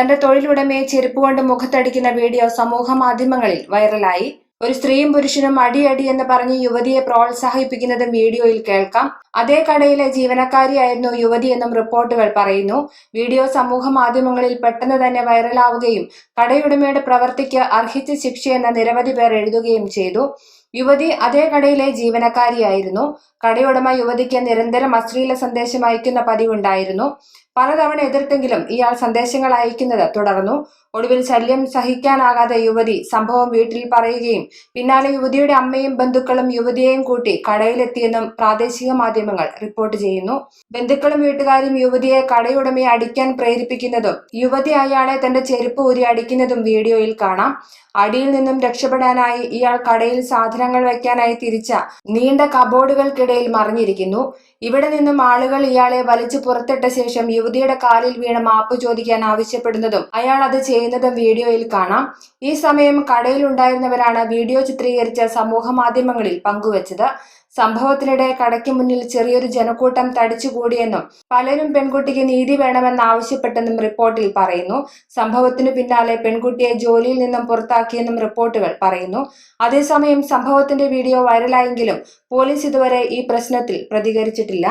തന്റെ തൊഴിലുടമയെ ചെരുപ്പ് കൊണ്ട് മുഖത്തടിക്കുന്ന വീഡിയോ സമൂഹ മാധ്യമങ്ങളിൽ വൈറലായി. ഒരു സ്ത്രീയും പുരുഷനും അടിയടി എന്ന് പറഞ്ഞ് യുവതിയെ പ്രോത്സാഹിപ്പിക്കുന്നതും വീഡിയോയിൽ കേൾക്കാം. അതേ കടയിലെ ജീവനക്കാരിയായിരുന്നു യുവതിയെന്നും റിപ്പോർട്ടുകൾ പറയുന്നു. വീഡിയോ സമൂഹ മാധ്യമങ്ങളിൽ പെട്ടെന്ന് തന്നെ വൈറലാവുകയും കടയുടമയുടെ പ്രവർത്തിക്ക് അർഹിച്ച ശിക്ഷയെന്ന് നിരവധി പേർ എഴുതുകയും ചെയ്തു. യുവതി അതേ കടയിലെ ജീവനക്കാരിയായിരുന്നു. കടയുടമ യുവതിക്ക് നിരന്തരം അശ്ലീല സന്ദേശം അയക്കുന്ന പതിവുണ്ടായിരുന്നു. പലതവണ എതിർത്തെങ്കിലും ഇയാൾ സന്ദേശങ്ങൾ അയക്കുന്നത് തുടർന്നു. ഒടുവിൽ ശല്യം സഹിക്കാനാകാതെ യുവതി സംഭവം വീട്ടിൽ പറയുകയും പിന്നാലെ യുവതിയുടെ അമ്മയും ബന്ധുക്കളും യുവതിയെയും കൂട്ടി കടയിലെത്തിയെന്നും പ്രാദേശിക മാധ്യമങ്ങൾ റിപ്പോർട്ട് ചെയ്യുന്നു. ബന്ധുക്കളും വീട്ടുകാരും യുവതിയെ കടയുടമയെ അടിക്കാൻ പ്രേരിപ്പിക്കുന്നതും യുവതി അയാളെ തന്റെ ചെരുപ്പ് ഊരി അടിക്കുന്നതും വീഡിയോയിൽ കാണാം. അടിയിൽ നിന്നും രക്ഷപ്പെടാനായി ഇയാൾ കടയിൽ സാധനങ്ങൾ വയ്ക്കാനായി തിരിച്ച നീണ്ട കബോർഡുകൾക്കിടയിൽ മറിഞ്ഞിരിക്കുന്നു. ഇവിടെ നിന്നും ആളുകൾ ഇയാളെ വലിച്ചു പുറത്തിട്ട ശേഷം യുവതിയുടെ കാലിൽ വീണ് മാപ്പ് ചോദിക്കാൻ ആവശ്യപ്പെടുന്നതും അയാൾ അത് ചെയ്യുന്നതും വീഡിയോയിൽ കാണാം. ഈ സമയം കടയിലുണ്ടായിരുന്നവരാണ് വീഡിയോ ചിത്രീകരിച്ച സമൂഹ മാധ്യമങ്ങളിൽ പങ്കുവച്ചത്. സംഭവത്തിനിടെ കടയ്ക്ക് മുന്നിൽ ചെറിയൊരു ജനക്കൂട്ടം തടിച്ചുകൂടിയെന്നും പലരും പെൺകുട്ടിക്ക് നീതി വേണമെന്ന് ആവശ്യപ്പെട്ടെന്നും റിപ്പോർട്ടിൽ പറയുന്നു. സംഭവത്തിനു പിന്നാലെ പെൺകുട്ടിയെ ജോലിയിൽ നിന്നും പുറത്താക്കിയെന്നും റിപ്പോർട്ടുകൾ പറയുന്നു. അതേസമയം സംഭവത്തിന്റെ വീഡിയോ വൈറലായെങ്കിലും പോലീസ് ഇതുവരെ ഈ പ്രശ്നത്തിൽ പ്രതികരിച്ചിട്ടില്ല. വെച്ചിട്ടില്ല